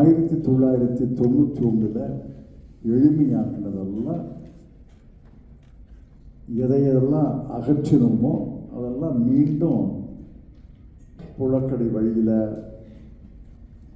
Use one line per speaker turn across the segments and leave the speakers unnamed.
ஆயிரத்தி தொள்ளாயிரத்தி தொண்ணூற்றி ஒன்றில் எளிமையாக்கினதெல்லாம் எதையெல்லாம் அகற்றினோமோ அதெல்லாம் மீண்டும் புழக்கடை வழியில்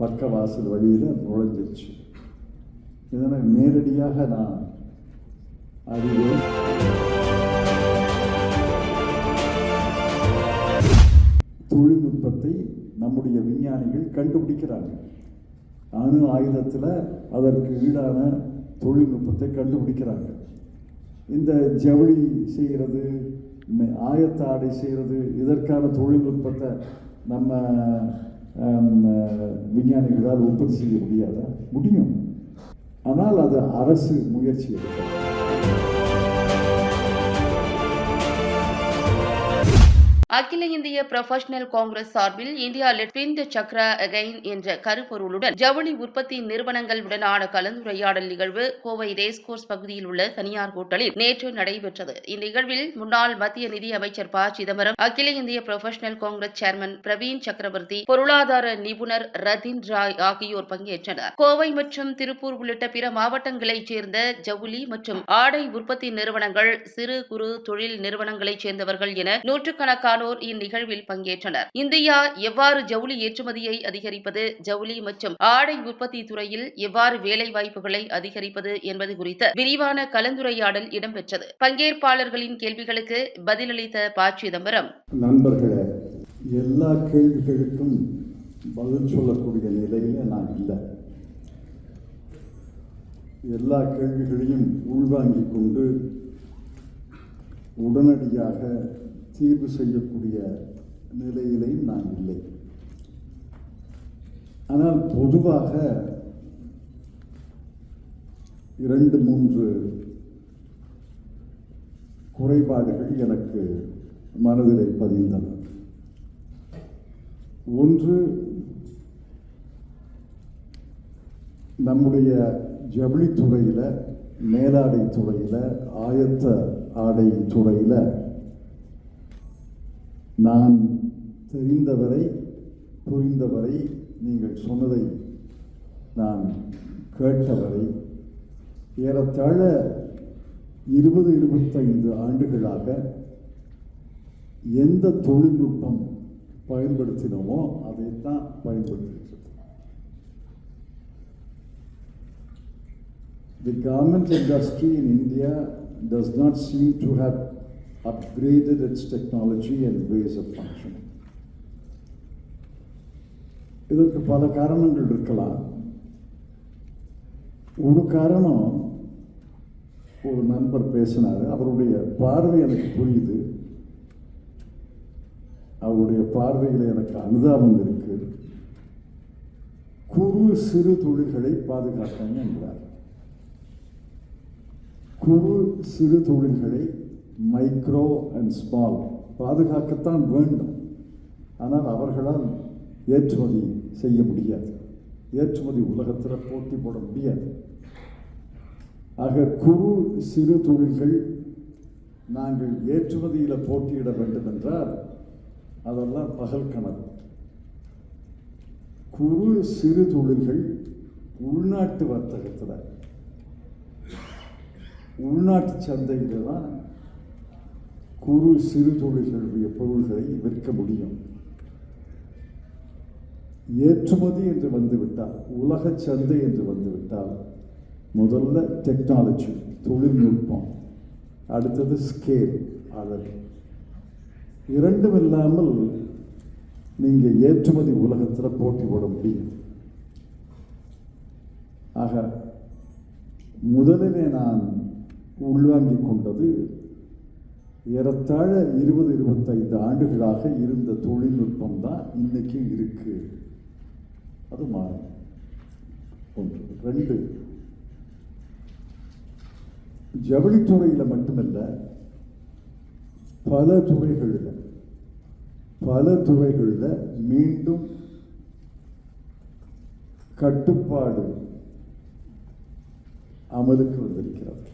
பக்கவாசல் வழியில் நுழைஞ்சிருச்சு. இதனை நேரடியாக நான் அறிவேன். தொழில்நுட்பத்தை நம்முடைய விஞ்ஞானிகள் கண்டுபிடிக்கிறாங்க அணு ஆயுதத்தில் அதற்கு ஈடான தொழில்நுட்பத்தை கண்டுபிடிக்கிறாங்க. இந்த ஜவுளி செய்கிறது ஆயத்த ஆடை செய்கிறது இதற்கான தொழில்நுட்பத்தை நம்ம விஞ்ஞானிகளால் உற்பத்தி செய்ய முடியாதா? முடியும். ஆனால் அது அரசு முயற்சி எடுக்கிறது.
அகில இந்திய ப்ரொஃபஷனல் காங்கிரஸ் சார்பில் இந்தியா லெட் சக்ரா அகைன் என்ற கருப்பொருளுடன் ஜவுளி உற்பத்தி நிறுவனங்களுடனான கலந்துரையாடல் நிகழ்வு கோவை ரேஸ்கோர்ஸ் பகுதியில் உள்ள தனியார் ஹோட்டலில் நேற்று நடைபெற்றது. இந்நிகழ்வில் முன்னாள் மத்திய நிதி அமைச்சர் ப. சிதம்பரம் அகில இந்திய ப்ரொஃபஷனல் காங்கிரஸ் சேர்மன் பிரவீன் சக்கரவர்த்தி பொருளாதார நிபுணர் ரதின் ராய் ஆகியோர் பங்கேற்றனர். கோவை மற்றும் திருப்பூர் உள்ளிட்ட பிற மாவட்டங்களைச் சேர்ந்த ஜவுளி மற்றும் ஆடை உற்பத்தி நிறுவனங்கள் சிறு குறு தொழில் நிறுவனங்களைச் சேர்ந்தவர்கள் என நூற்றுக்கணக்கான நூற்றுக்கணக்கானோர் இந்நிகழ்வில் பங்கேற்றனர். இந்தியா எவ்வாறு ஜவுளி ஏற்றுமதியை அதிகரிப்பது ஜவுளி மற்றும் ஆடை உற்பத்தி துறையில் எவ்வாறு வேலை வாய்ப்புகளை அதிகரிப்பது என்பது குறித்த விரிவான கலந்துரையாடல் இடம்பெற்றது. பங்கேற்பாளர்களின் கேள்விகளுக்கு பதிலளித்த ப. சிதம்பரம்.
நண்பர்களே எல்லா கேள்விகளுக்கும் பதில் சொல்லக்கூடிய நிலையில நான் இல்லை. எல்லா கேள்விகளையும் உள்வாங்கிக் கொண்டு உடனடியாக தீர்வு செய்யக்கூடிய நிலையிலையும் நான் இல்லை. ஆனால் பொதுவாக இரண்டு மூன்று குறைபாடுகள் எனக்கு மனதிலே பதிந்தன. ஒன்று நம்முடைய ஜவுளித்துறையில் மேலாடை துறையில் ஆயத்த ஆடை துறையில் நான் தெரிந்தவரை புரிந்தவரை நீங்கள் சொன்னதை நான் கேட்டவரை ஏறத்தாழ இருபது இருபத்தைந்து ஆண்டுகளாக எந்த தொழில்நுட்பம் பயன்படுத்தினோமோ அதைத்தான் பயன்படுத்திட்டு இருக்கோம். The garment industry in India does not seem to have upgraded its technology and ways of functioning. இதற்கு பல காரணங்கள் இருக்கலாம். ஒரு காரணம் ஒரு நண்பர் பேசினார். அவருடைய பார்வை எனக்கு புரியுது. அவருடைய பார்வையில் எனக்கு அனுதாபம் இருக்கு. குறு சிறு தொழில்களை பாதுகாக்கணும் என்றார் குறு சிறு தொழில்களை மைக்ரோ அண்ட் ஸ்மால் பாதுகாக்கத்தான் வேண்டும். ஆனால் அவர்களால் ஏற்றுமதி செய்ய முடியாது. ஏற்றுமதி உலகத்தில் போட்டி போட முடியாது. ஆக குறு சிறு தொழில்கள் நாங்கள் ஏற்றுமதியில் போட்டியிட வேண்டும் என்றால் அதெல்லாம் பகல் கணக்கு குறு சிறு தொழில்கள் உள்நாட்டு வர்த்தகத்தில். உள்நாட்டு சந்தையில் தான் குறு சிறு தொழில்களுடைய பொருள்களை விற்க முடியும்? ஏற்றுமதி என்று வந்துவிட்டால் உலக சந்தை என்று வந்துவிட்டால் முதல்ல டெக்னாலஜி தொழில்நுட்பம் அடுத்தது ஸ்கேல் அளவு இரண்டும் இல்லாமல் நீங்கள் ஏற்றுமதி உலகத்தில் போட்டி போட முடியும் ஆக முதலிலே நான் உள்வாங்கிக் கொண்டது ஏறத்தாழ இருபது இருபத்தைந்து ஆண்டுகளாக இருந்த தொழில்நுட்பம் தான் இன்றைக்கி இருக்குது அது மாறும் ஒன்று. ரெண்டு. ஜவுளித்துறையில் மட்டுமல்ல பல துறைகளில் பல துறைகளில் மீண்டும் கட்டுப்பாடு அமலுக்கு வந்திருக்கிறது.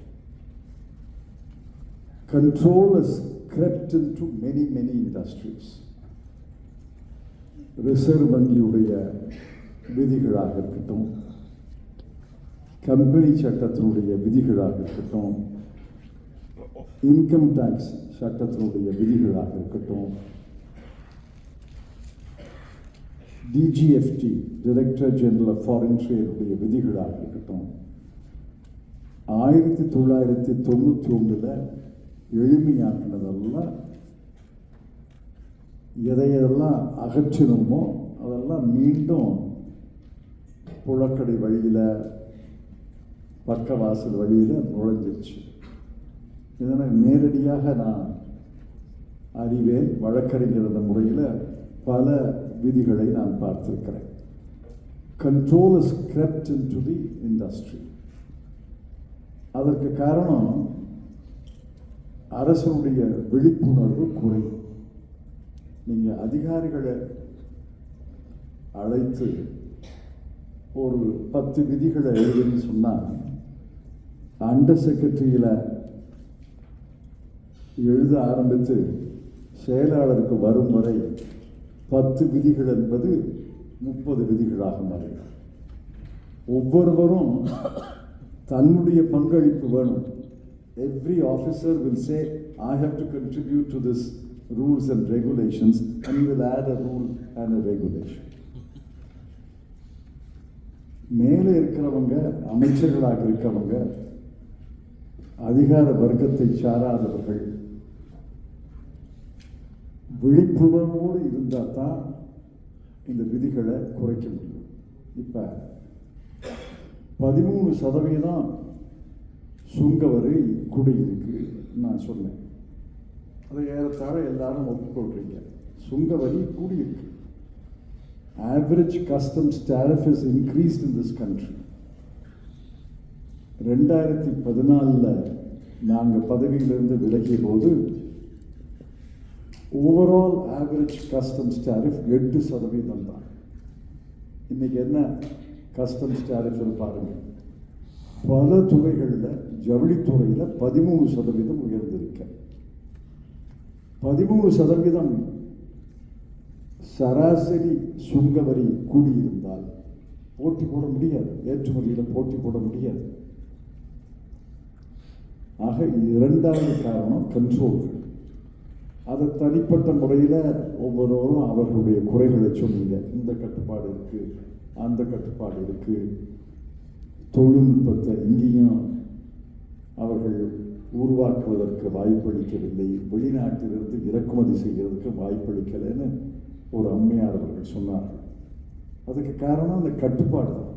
control has crept into many many industries reserve வங்கியுடைய விதிகளாக இருக்கட்டும் கம்பெனி சட்டத்தினுடைய விதிகளாக இருக்கட்டும் இன்கம் டேக்ஸ் சட்டத்தினுடைய விதிகளாக இருக்கட்டும் DGFT director general of foreign ட்ரேடுடைய விதிகளாக இருக்கட்டும் ஆயிரத்தி தொள்ளாயிரத்தி தொண்ணூற்றி ஒன்றில் எளிமையாக்கினதெல்லாம் எதையெல்லாம் அகற்றினோமோ அதெல்லாம் மீண்டும் புழக்கடை வழியில் பக்கவாசல் வழியில் நுழைஞ்சிருச்சு. இதனை நேரடியாக நான் அறிவேன் வழக்கறிஞர் முறையில் பல விதிகளை நான் பார்த்திருக்கிறேன். Control is crept in to the industry அதற்கு காரணம் அரசனுடைய விழிப்புணர்வு குறையும். நீங்கள் அதிகாரிகளை அழைத்து ஒரு பத்து விதிகளை எழுதுன்னு சொன்னால் அண்டர் செக்ரட்டரியில் எழுத ஆரம்பித்து செயலாளருக்கு வரும் வரை பத்து விதிகள் என்பது முப்பது விதிகளாக மாறும் ஒவ்வொருவரும் தன்னுடைய பங்களிப்பு வேணும். Every officer will say I to to to this rules rules and regulations and will add a rule and a regulation மேலே இருக்கிறவங்க அமைச்சர்களாக இருக்கவங்க அதிகார வர்க்கத்தை சாராதவர்கள். விழிப்புணர்வோடு இருந்தால் தான் இந்த விதிகளை குறைக்க முடியும். இப்போ பதிமூணு சதவீதம் சுங்க வரி குடியிருக்கு நான் சொன்னேன் அதை ஏறத்தாழ எல்லாரும் ஒப்புக்கொள்றீங்க. சுங்க வரி கூடியிருக்கு average customs tariff is increased in this country ரெண்டாயிரத்தி பதினாலில் நாங்கள் பதவியிலிருந்து விலகிய போது ஓவரால் ஆவரேஜ் கஸ்டம்ஸ் டேரிஃப் எட்டு சதவீதம் தான். இன்னைக்கு என்ன கஸ்டம்ஸ் டேரிஃப்னு பாருங்கள் பல துறைகளில் ஜவுளித்துறையில் பதிமூணு சதவீதம் உயர்ந்திருக்க. பதிமூணு சதவீதம் சராசரி சுங்க வரி கூடியிருந்தால் போட்டி போட முடியாது. ஏற்றுமதியில் போட்டி போட முடியாது. ஆக இரண்டாவது காரணம் கண்ட்ரோல் அதை தனிப்பட்ட முறையில் ஒவ்வொருவரும் அவர்களுடைய குறைகளை சொன்னீங்க. இந்த கட்டுப்பாடு இருக்குது அந்த கட்டுப்பாடு இருக்குது தொழில்நுட்பத்தை இங்கேயும் அவர்கள் உருவாக்குவதற்கு வாய்ப்பளிக்கவில்லை வெளிநாட்டிலிருந்து இறக்குமதி செய்கிறதுக்கு வாய்ப்பளிக்கலைன்னு ஒரு அம்மையார் அவர்கள் சொன்னார்கள். அதுக்கு காரணம் அந்த கட்டுப்பாடு தான்.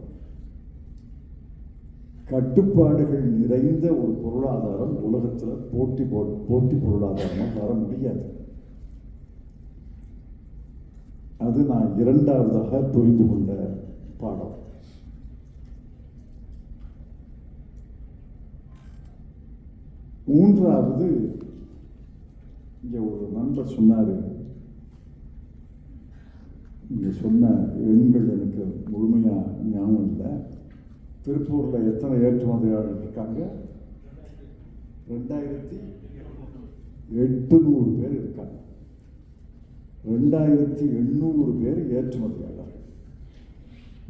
கட்டுப்பாடுகள் நிறைந்த ஒரு பொருளாதாரம் உலகத்தில் போட்டி போ போட்டி பொருளாதாரமாக வர முடியாது. அது நான் இரண்டாவதாக புரிந்து கொண்ட பாடம். மூன்றாவது இங்கே ஒரு நண்பர் சொன்னார். இங்கே சொன்ன எண்கள் எனக்கு முழுமையாக ஞாபகம் இல்லை. திருப்பூரில் எத்தனை ஏற்றுமதியாளர் இருக்காங்க? ரெண்டாயிரத்தி எட்டுநூறு பேர் இருக்காங்க. ரெண்டாயிரத்தி எண்ணூறு பேர் ஏற்றுமதியாளர்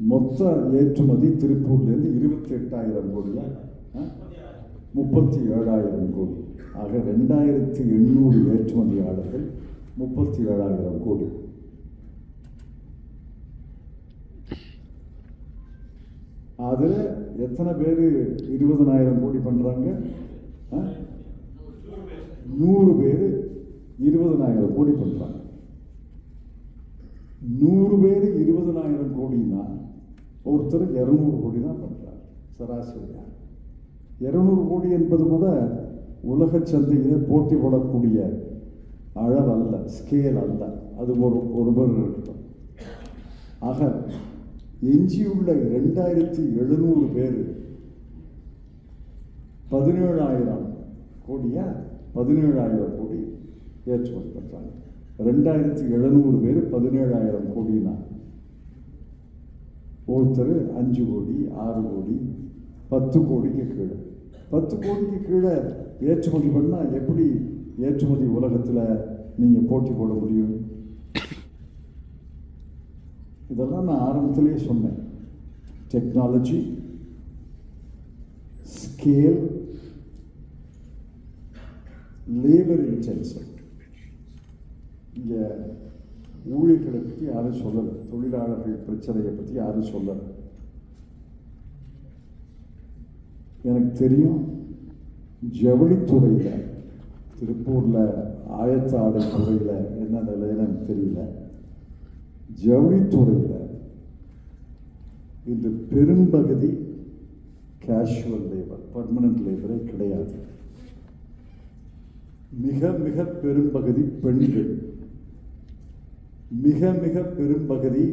மொத்த ஏற்றுமதி திருப்பூர்லேருந்து இருபத்தி எட்டாயிரம் கோடியாக ஆ? முப்பத்தி ஏழாயிரம் கோடி. ஆக ரெண்டாயிரத்தி எண்ணூறு ஏற்றுமதியாளர்கள் முப்பத்தி ஏழாயிரம் கோடி. அதில் எத்தனை பேர் இருபதனாயிரம் கோடி பண்ணுறாங்க நூறு பேர் இருபதனாயிரம் கோடி பண்ணுறாங்க நூறு பேர் இருபதனாயிரம் கோடின்னா ஒருத்தர் இரநூறு கோடி தான் பண்ணுறாங்க சராசரியாக இருநூறு கோடி என்பது கூட உலக சந்தையில் போட்டி போடக்கூடிய அளவு அல்ல ஸ்கேல் அல்ல. அது ஒரு ஒருவர் இருக்கட்டும். ஆக எஞ்சியுள்ள ரெண்டாயிரத்தி எழுநூறு பேர் பதினேழாயிரம் கோடியா? பதினேழாயிரம் கோடி ஏற்றுமதி பண்ணுறாங்க ரெண்டாயிரத்தி எழுநூறு பேர் பதினேழாயிரம் கோடினா. ஒருத்தர் அஞ்சு கோடி ஆறு கோடி பத்து கோடிக்கு கீழே. பத்து கோடிக்கு கீழே ஏற்றுமதி பண்ணால் எப்படி ஏற்றுமதி உலகத்தில் நீங்கள் போட்டி போட முடியும்? இதெல்லாம் நான் ஆரம்பத்திலேயே சொன்னேன். டெக்னாலஜி ஸ்கேல் லேபர் இன்டென்சிவ் இங்கே ஊழியர்களை பற்றி யாரும் சொல்லலை. தொழிலாளர்கள் பிரச்சனையை பற்றி யாரும் சொல்லலை. எனக்கு தெரியும் ஜவுளித்துறையில் திருப்பூரில் ஆயத்தாடு துறையில் என்ன நிலைன்னு எனக்கு தெரியல. ஜவுளித்துறையில் இன்று பெரும்பகுதி கேஷுவல் லேபர் பர்மனன்ட் லேபரே கிடையாது. மிக மிக பெரும்பகுதி பெண்கள். மிக மிக பெரும்பகுதி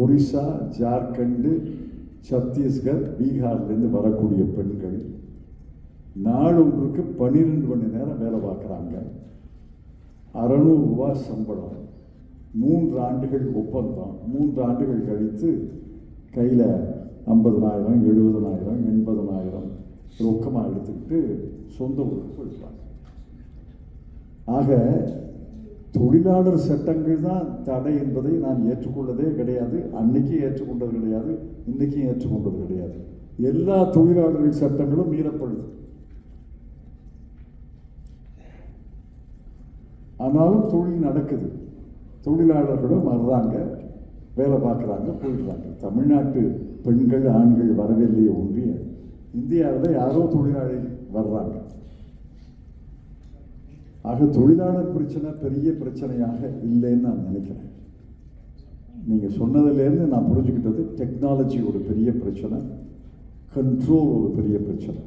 ஒரிசா ஜார்க்கண்டு சத்தீஸ்கர் பீகார்லேருந்து வரக்கூடிய பெண்கள் நாளொன்றுக்கு பன்னிரெண்டு மணி நேரம் வேலை பார்க்குறாங்க. அறநூறுரூவா சம்பளம். மூன்று ஆண்டுகள் ஒப்பந்தம். மூன்று ஆண்டுகள் கழித்து கையில் ஐம்பதனாயிரம் எழுபதனாயிரம் எண்பதனாயிரம் ரொக்கமாக எடுத்துக்கிட்டு சொந்த ஊருக்கு போயிடுறாங்க ஆக தொழிலாளர் சட்டங்கள் தான் தடை என்பதை நான் ஏற்றுக்கொண்டதே கிடையாது. அன்னைக்கு ஏற்றுக்கொண்டது கிடையாது. இன்றைக்கும் ஏற்றுக்கொண்டது கிடையாது. எல்லா தொழிலாளர்கள் சட்டங்களும் மீறப்படுது. ஆனாலும் தொழில் நடக்குது. தொழிலாளர்களும் வர்றாங்க. வேலை பார்க்குறாங்க போயிடுறாங்க. தமிழ்நாட்டு பெண்கள் ஆண்கள் வரவில்லையே ஒன்றிய. இந்தியாவில் யாரோ தொழிலாளி வர்றாங்க. ஆக தொழிலாளர் பிரச்சனை பெரிய பிரச்சனையாக இல்லைன்னு நான் நினைக்கிறேன். நீங்கள் சொன்னதுலேருந்து நான் புரிஞ்சுக்கிட்டது டெக்னாலஜி ஒரு பெரிய பிரச்சனை கண்ட்ரோல் ஒரு பெரிய பிரச்சனை.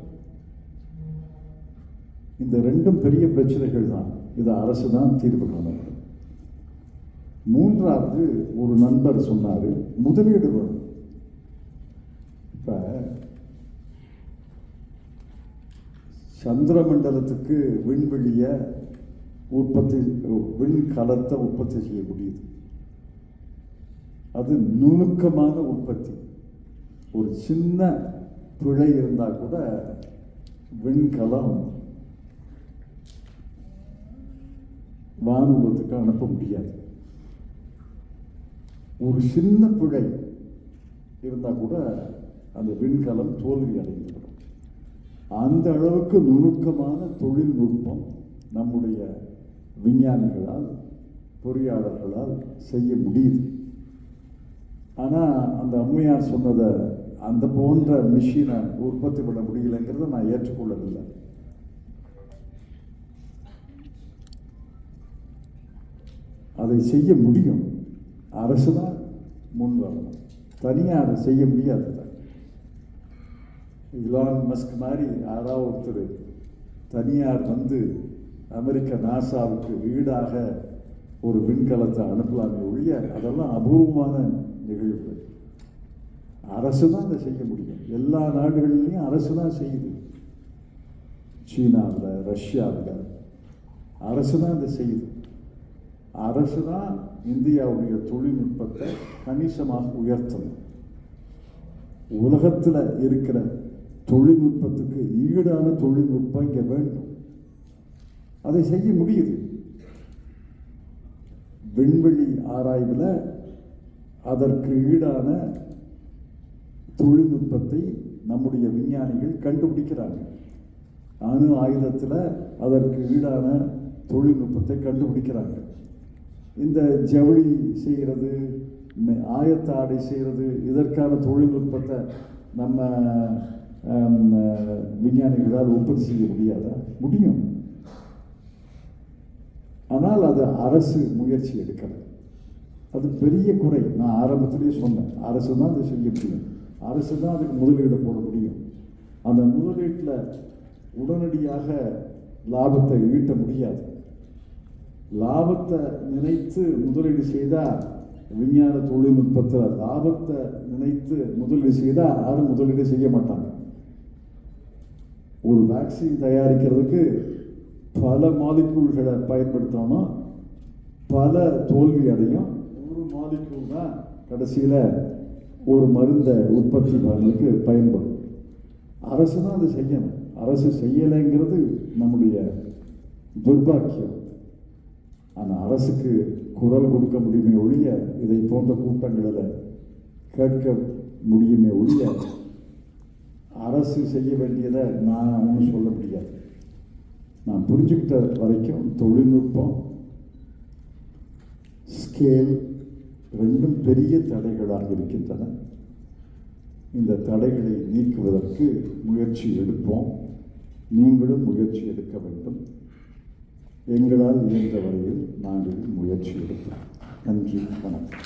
இந்த ரெண்டும் பெரிய பிரச்சனைகள் தான். இதை அரசு தான் தீர்வு காணணும். மூன்றாவது ஒரு நண்பர் சொன்னார் முதலீடு வேணும். இப்போ சந்திரமண்டலத்துக்கு விண்வெளியை உற்பத்தி விண்கலத்தை உற்பத்தி செய்ய முடியுது. அது நுணுக்கமான உற்பத்தி. ஒரு சின்ன பிழை இருந்தால் கூட விண்கலம் வானுபத்துக்கு அனுப்ப முடியாது. ஒரு சின்ன பிழை இருந்தால் கூட அந்த விண்கலம் தோல்வி அடைந்துவிடும். அந்த அளவுக்கு நுணுக்கமான தொழில்நுட்பம் நம்முடைய விஞ்ஞானிகளால் பொறியாளர்களால் செய்ய முடியுது. ஆனால் அந்த அம்மையார் சொன்னதை அந்த போன்ற மிஷினை உற்பத்தி பண்ண முடியலைங்கிறத நான் ஏற்றுக்கொள்ளவில்லை. அதை செய்ய முடியும். அரசு தான் முன் வரணும். தனியாக அதை செய்ய முடியாது. இலான் மஸ்க் மாதிரி யாராவது ஒருத்தர் தனியார் வந்து அமெரிக்க நாசாவுக்கு ஈடாக ஒரு விண்கலத்தை அனுப்பலாமே ஒழிய அதெல்லாம் அபூர்வமான நிகழ்வு அரசு தான் அதை செய்ய முடியும். எல்லா நாடுகள்லையும் அரசு தான் செய்யுது. சீனாவில் ரஷ்யாவில் அரசு தான் இதை செய்யுது. அரசு தான் இந்தியாவுடைய தொழில்நுட்பத்தை கணிசமாக உயர்த்தணும். உலகத்தில் இருக்கிற தொழில்நுட்பத்துக்கு ஈடான தொழில்நுட்பம் இங்கே வேண்டும் அதை செய்ய முடியுது. விண்வெளி ஆராய்வில் அதற்கு ஈடான தொழில்நுட்பத்தை நம்முடைய விஞ்ஞானிகள் கண்டுபிடிக்கிறாங்க. அணு ஆயுதத்தில் அதற்கு ஈடான தொழில்நுட்பத்தை கண்டுபிடிக்கிறாங்க. இந்த ஜவுளி செய்கிறது மெ- ஆயத்த ஆடை செய்கிறது இதற்கான தொழில்நுட்பத்தை நம்ம விஞ்ஞானிகளால் உற்பத்தி செய்ய முடியாதா? முடியும். ஆனால் அது அரசு முயற்சி எடுக்கலை. அது பெரிய குறை. நான் ஆரம்பத்திலேயே சொன்னேன். அரசு தான் அதை செய்ய முடியும். அரசு தான் அதுக்கு முதலீடு போட முடியும். அந்த முதலீட்டில் உடனடியாக லாபத்தை ஈட்ட முடியாது. லாபத்தை நினைத்து முதலீடு செய்தால் விஞ்ஞான தொழில்நுட்பத்தில் லாபத்தை நினைத்து முதலீடு செய்தால் யாரும் முதலீடு செய்ய மாட்டாங்க. ஒரு வேக்சின் தயாரிக்கிறதுக்கு பல மாலிக்கூல்களை பயன்படுத்தணும் பல தோல்வி அடையும். ஒரு மாலிக்கூல் தான் கடைசியில் ஒரு மருந்தை உற்பத்தி பண்ணுறதுக்கு பயன்படும். அரசு தான் அதை செய்யணும். அரசு செய்யலைங்கிறது நம்முடைய துர்பாக்கியம். ஆனால் அரசுக்கு குரல் கொடுக்க முடியுமே ஒழிய இதை போன்ற கூட்டங்களில் கேட்க முடியுமே ஒழிய அரசு செய்ய வேண்டியதை நான் ஒன்றும் சொல்ல முடியாது. நான் புரிஞ்சுக்கிட்ட வரைக்கும் தொழில்நுட்பம் ஸ்கேல் ரெண்டும் பெரிய தடைகளாக இருக்கின்றன. இந்த தடைகளை நீக்குவதற்கு முயற்சி எடுப்போம். நீங்களும் முயற்சி எடுக்க வேண்டும். எங்களால் இயன்ற வரையில் நாங்கள் முயற்சி எடுப்போம். நன்றி வணக்கம்.